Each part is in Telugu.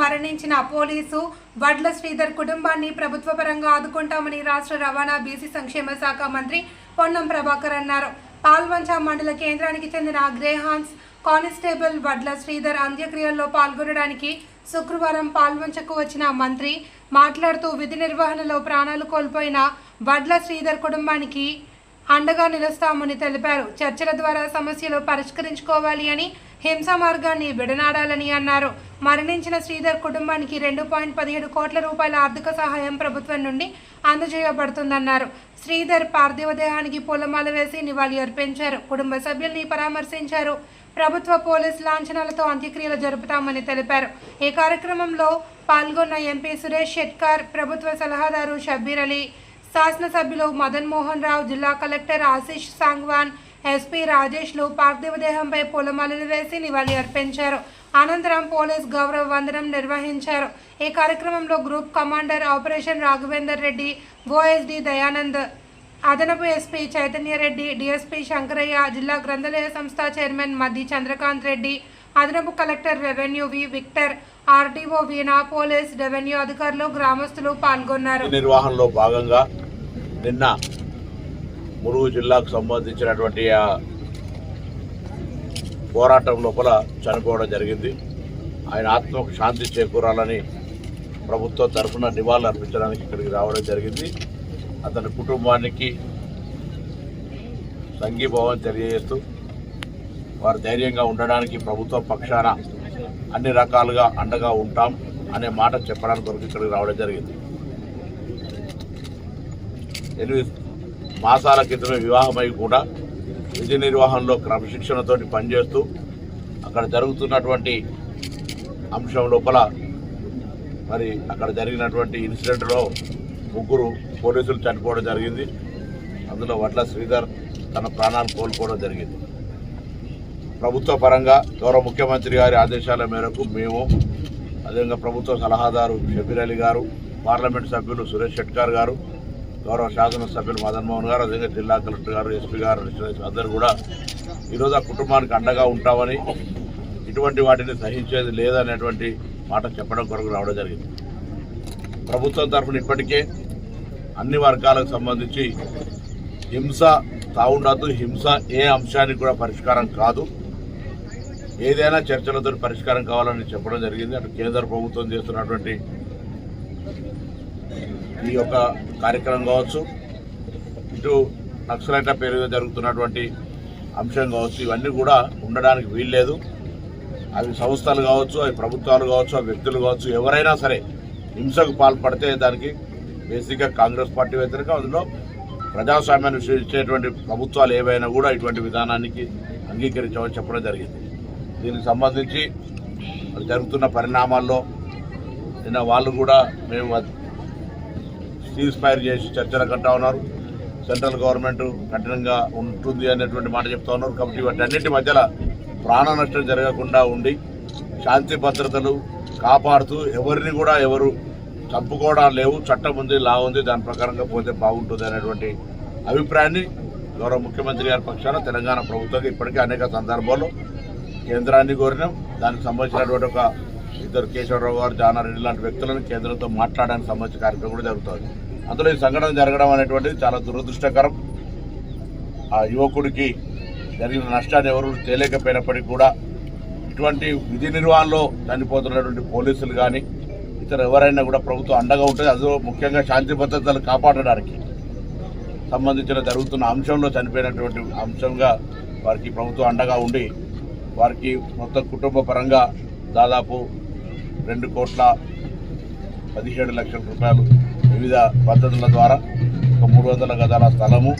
మరణించిన పోలీసు వడ్ల శ్రీధర్ కుటుంబాన్ని ప్రభుత్వ పరంగా ఆదుకుంటామని రాష్ట్ర రవాణా బీసీ సంక్షేమ శాఖ మంత్రి పొన్నం ప్రభాకర్ అన్నారు. పాల్వంచ మండల కేంద్రానికి చెందిన గ్రేహాన్స్ కానిస్టేబుల్ వడ్ల శ్రీధర్ అంత్యక్రియల్లో పాల్గొనడానికి శుక్రవారం పాల్వంచకు వచ్చిన మంత్రి మాట్లాడుతూ విధి నిర్వహణలో ప్రాణాలు కోల్పోయిన వడ్ల శ్రీధర్ కుటుంబానికి అండగా నిలుస్తామని తెలిపారు. చర్చల ద్వారా సమస్యలు పరిష్కరించుకోవాలి అని హింసా మార్గాన్ని విడనాడాలని అన్నారు. మరణించిన శ్రీధర్ కుటుంబానికి రెండు పాయింట్ పదిహేడు కోట్ల రూపాయల ఆర్థిక సహాయం ప్రభుత్వం నుండి అందజేయబడుతుందన్నారు. శ్రీధర్ పార్థివ దేహానికి పూలమాల వేసి నివాళి అర్పించారు. కుటుంబ సభ్యుల్ని పరామర్శించారు. ప్రభుత్వ పోలీస్ లాంఛనాలతో అంత్యక్రియలు జరుపుతామని తెలిపారు. ఈ కార్యక్రమంలో పాల్గొన్న ఎంపీ సురేష్ షెట్కార్ ప్రభుత్వ సలహాదారు షబ్బీర్ అలీ శాసనసభ్యులు మదన్ మోహన్ రావు జిల్లా కలెక్టర్ ఆశీష్ సాంగ్వాన్ ఎస్పీ రాజేష్లు పార్థివ దేహంపై పూలమాలలు వేసి నివాళి అర్పించారు. అనంతరం పోలీస్ గౌరవ వందనం నిర్వహించారు. ఈ కార్యక్రమంలో group commander operation Raghavender Reddy OSD Dayanand అదనపు ఎస్పీ చైతన్యరెడ్డి డిఎస్పీ శంకరయ్య జిల్లా గ్రంథాలయ సంస్థ చైర్మన్ మద్ది చంద్రకాంత్ రెడ్డి అదనపు collector revenue V Victor RDO Veena police revenue అధికారులు గ్రామస్తులు పాల్గొన్నారు. నిర్వహణలో భాగంగా నిన్న మురుగు జిల్లాకు సంబంధించినటువంటి ఆ పోరాటం లోపల చనిపోవడం జరిగింది. ఆయన ఆత్మకు శాంతి చేకూరాలని ప్రభుత్వం తరఫున నివాళులు అర్పించడానికి ఇక్కడికి రావడం జరిగింది. అతని కుటుంబానికి సంఘీభావం తెలియజేస్తూ వారు ధైర్యంగా ఉండడానికి ప్రభుత్వ పక్షాన అన్ని రకాలుగా అండగా ఉంటాం అనే మాట చెప్పడానికి కొరకు ఇక్కడికి రావడం జరిగింది. ఎనిమిది మాసాల క్రితమే వివాహమై కూడా విధి నిర్వహణలో క్రమశిక్షణతో పనిచేస్తూ అక్కడ జరుగుతున్నటువంటి అంశం లోపల మరి అక్కడ జరిగినటువంటి ఇన్సిడెంట్లో ముగ్గురు పోలీసులు చనిపోవడం జరిగింది. అందులో వడ్ల శ్రీధర్ తన ప్రాణాలు కోల్పోవడం జరిగింది. ప్రభుత్వ పరంగా గౌరవ ముఖ్యమంత్రి గారి ఆదేశాల మేరకు మేము అదేవిధంగా ప్రభుత్వ సలహాదారు షబీర్ అలీ గారు పార్లమెంట్ సభ్యులు సురేష్ షెట్కార్ గారు గౌరవ శాసనసభ్యులు మదన్ మోహన్ గారు అదేవిధంగా జిల్లా కలెక్టర్ గారు ఎస్పీ గారు అందరూ కూడా ఈరోజు ఆ కుటుంబానికి అండగా ఉంటామని ఇటువంటి వాటిని సహించేది లేదనేటువంటి మాట చెప్పడం కొరకు రావడం జరిగింది. ప్రభుత్వం తరఫున ఇప్పటికే అన్ని వర్గాలకు సంబంధించి హింస తావుండదు హింస ఏ అంశానికి కూడా పరిష్కారం కాదు. ఏదైనా చర్చలతో పరిష్కారం కావాలని చెప్పడం జరిగింది. అటు కేంద్ర ప్రభుత్వం చేస్తున్నటువంటి ఈ యొక్క కార్యక్రమం కావచ్చు ఇటు నక్సలైట్ల పేరు జరుగుతున్నటువంటి అంశం కావచ్చు ఇవన్నీ కూడా ఉండడానికి వీల్లేదు. అవి సంస్థలు కావచ్చు అవి ప్రభుత్వాలు కావచ్చు అవి వ్యక్తులు కావచ్చు ఎవరైనా సరే హింసకు పాల్పడితే దానికి బేసిక్గా కాంగ్రెస్ పార్టీ వ్యతిరేకం అందులో ప్రజాస్వామ్యాన్ని సృష్టించేటువంటి ప్రభుత్వాలు ఏవైనా కూడా ఇటువంటి విధానానికి అంగీకరించమని చెప్పడం జరిగింది. దీనికి సంబంధించి జరుగుతున్న పరిణామాల్లో నిన్న వాళ్ళు కూడా మేము సీజ్ ఫైర్ చేసి చర్చలు కట్టా ఉన్నారు. సెంట్రల్ గవర్నమెంట్ కఠినంగా ఉంటుంది అనేటువంటి మాట చెప్తా ఉన్నారు. కాబట్టి వాటన్నిటి మధ్యలో ప్రాణ నష్టం జరగకుండా ఉండి శాంతి భద్రతలు కాపాడుతూ ఎవరిని కూడా ఎవరు చంపుకోవడం లేవు. చట్టం ఉంది లా ఉంది దాని ప్రకారంగా పోతే బాగుంటుంది అనేటువంటి అభిప్రాయాన్ని గౌరవ ముఖ్యమంత్రి గారి పక్షాన తెలంగాణ ప్రభుత్వం ఇప్పటికే అనేక సందర్భాల్లో కేంద్రాన్ని కోరినాం. దానికి సంబంధించినటువంటి ఒక ఇద్దరు కేశవరావు గారు జానారెడ్డి లాంటి వ్యక్తులను కేంద్రంతో మాట్లాడడానికి సంబంధించిన కార్యక్రమం కూడా జరుగుతుంది. అందులో ఈ సంఘటన జరగడం అనేటువంటిది చాలా దురదృష్టకరం. ఆ యువకుడికి జరిగిన నష్టాన్ని ఎవరు తేలేకపోయినప్పటికీ కూడా ఇటువంటి విధి నిర్వహణలో చనిపోతున్నటువంటి పోలీసులు కానీ ఇతర ఎవరైనా కూడా ప్రభుత్వం అండగా ఉంటుంది అదో ముఖ్యంగా శాంతి భద్రతలు కాపాడడానికి సంబంధించిన జరుగుతున్న అంశంలో చనిపోయినటువంటి అంశంగా వారికి ప్రభుత్వం అండగా ఉండి వారికి మొత్తం కుటుంబ పరంగా దాదాపు రెండు కోట్ల పదిహేడు లక్షల రూపాయలు వివిధ పద్ధతుల ద్వారా ఒక మూడు వందల గదాల స్థలము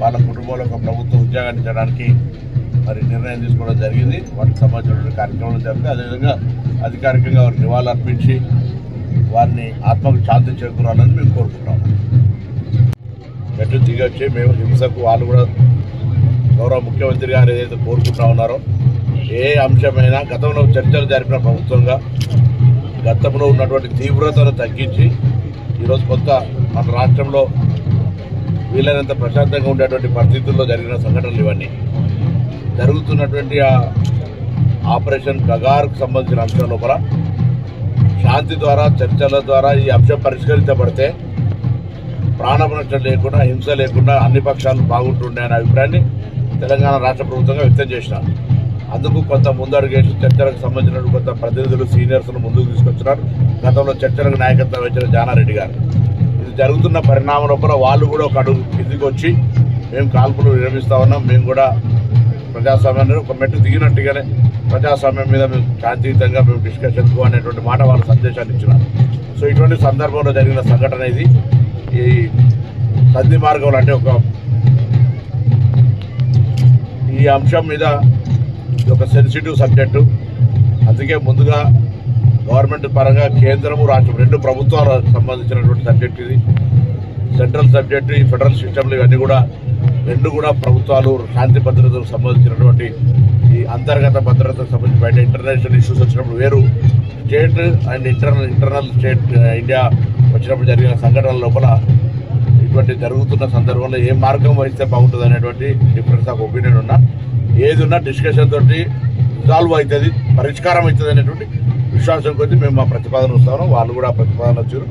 వాళ్ళ కుటుంబంలో ఒక ప్రభుత్వ ఉద్యోగాన్ని చేయడానికి మరి నిర్ణయం తీసుకోవడం జరిగింది. వాటికి సంబంధించిన కార్యక్రమాలు జరిగింది అదేవిధంగా అధికారికంగా వారికి నివాళులు అర్పించి వారిని ఆత్మకు శాంతి చేకూరాలని మేము కోరుకుంటాము గట్టి దిగొచ్చి మేము హింసకు వాళ్ళు కూడా గౌరవ ముఖ్యమంత్రి గారు ఏదైతే కోరుకుంటా ఉన్నారో ఏ అంశమైనా గతంలో చర్చలు జరిపిన ప్రభుత్వంగా గతంలో ఉన్నటువంటి తీవ్రతను తగ్గించి ఈరోజు కొత్త మన రాష్ట్రంలో వీలైనంత ప్రశాంతంగా ఉండేటువంటి పరిస్థితుల్లో జరిగిన సంఘటనలు ఇవన్నీ. జరుగుతున్నటువంటి ఆ ఆపరేషన్ కగార్కు సంబంధించిన అంశం లోపల శాంతి ద్వారా చర్చల ద్వారా ఈ అంశం పరిష్కరించబడితే ప్రాణపు నష్టం లేకుండా హింస లేకుండా అన్ని పక్షాలు బాగుంటుండే అనే అభిప్రాయాన్ని తెలంగాణ రాష్ట్ర ప్రభుత్వంగా వ్యక్తం చేసినారు. అందుకు కొంత ముందడుగేసి చర్చలకు సంబంధించిన కొంత ప్రతినిధులు సీనియర్స్ను ముందుకు తీసుకొచ్చినారు. గతంలో చర్చలకు నాయకత్వం వహించిన జానారెడ్డి గారు. ఇది జరుగుతున్న పరిణామం లోపల వాళ్ళు కూడా ఒక అడుగు కిందికి వచ్చి మేము కాల్పులు విరమిస్తా ఉన్నాం. మేము కూడా ప్రజాస్వామ్యాన్ని ఒక మెట్టు దిగినట్టుగానే ప్రజాస్వామ్యం మీద మేము శాంతియుతంగా మేము డిస్కషన్కు అనేటువంటి మాట వాళ్ళ సందేశాన్ని ఇచ్చినారు. సో ఇటువంటి సందర్భంలో జరిగిన సంఘటన ఇది. ఈ సంధి మార్గంలో అంటే ఒక ఈ అంశం మీద ఇది ఒక సెన్సిటివ్ సబ్జెక్టు అందుకే ముందుగా గవర్నమెంట్ పరంగా కేంద్రము రాష్ట్రం రెండు ప్రభుత్వాలకు సంబంధించినటువంటి సబ్జెక్ట్ ఇది. సెంట్రల్ సబ్జెక్టు ఈ ఫెడరల్ సిస్టమ్లు ఇవన్నీ కూడా రెండు కూడా ప్రభుత్వాలు శాంతి భద్రతకు సంబంధించినటువంటి ఈ అంతర్గత భద్రతకు సంబంధించి బయట ఇంటర్నేషనల్ ఇష్యూస్ వచ్చినప్పుడు వేరు. State and internal internal state India వచ్చినప్పుడు జరిగిన సంఘటనల లోపల ఇటువంటి జరుగుతున్న సందర్భంలో ఏ మార్గం వహిస్తే బాగుంటుంది అనేటువంటి డిఫరెన్స్ ఆఫ్ ఒపీనియన్ ఉన్నా. ఏది ఉన్నా డిస్కషన్ తోటి రిజాల్వ్ అవుతుంది పరిష్కారం అవుతుంది అనేటువంటి విశ్వాసం కొద్దీ మేము మా ప్రతిపాదన వస్తాము వాళ్ళు కూడా ప్రతిపాదన వచ్చారు.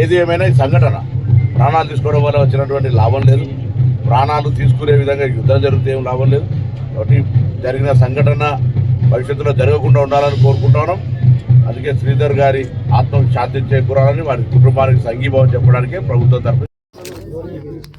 ఏది ఏమైనా ఈ సంఘటన ప్రాణాలు తీసుకోవడం వల్ల వచ్చినటువంటి లాభం లేదు. ప్రాణాలు తీసుకునే విధంగా యుద్ధం జరిగితే ఏం లాభం లేదు. కాబట్టి జరిగిన సంఘటన భవిష్యత్తులో జరగకుండా ఉండాలని కోరుకుంటున్నాం అందుకే శ్రీధర్ గారి ఆత్మకు శాంతి చేకూరాలని వారి కుటుంబానికి సంఘీభావం చెప్పడానికే ప్రభుత్వం తరఫు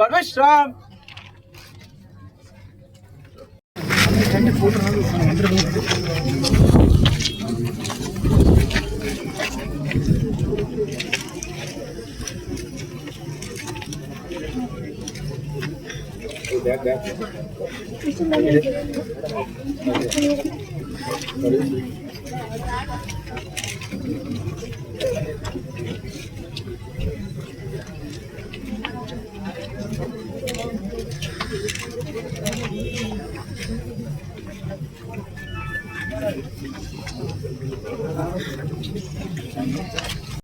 గణేశ్రామ్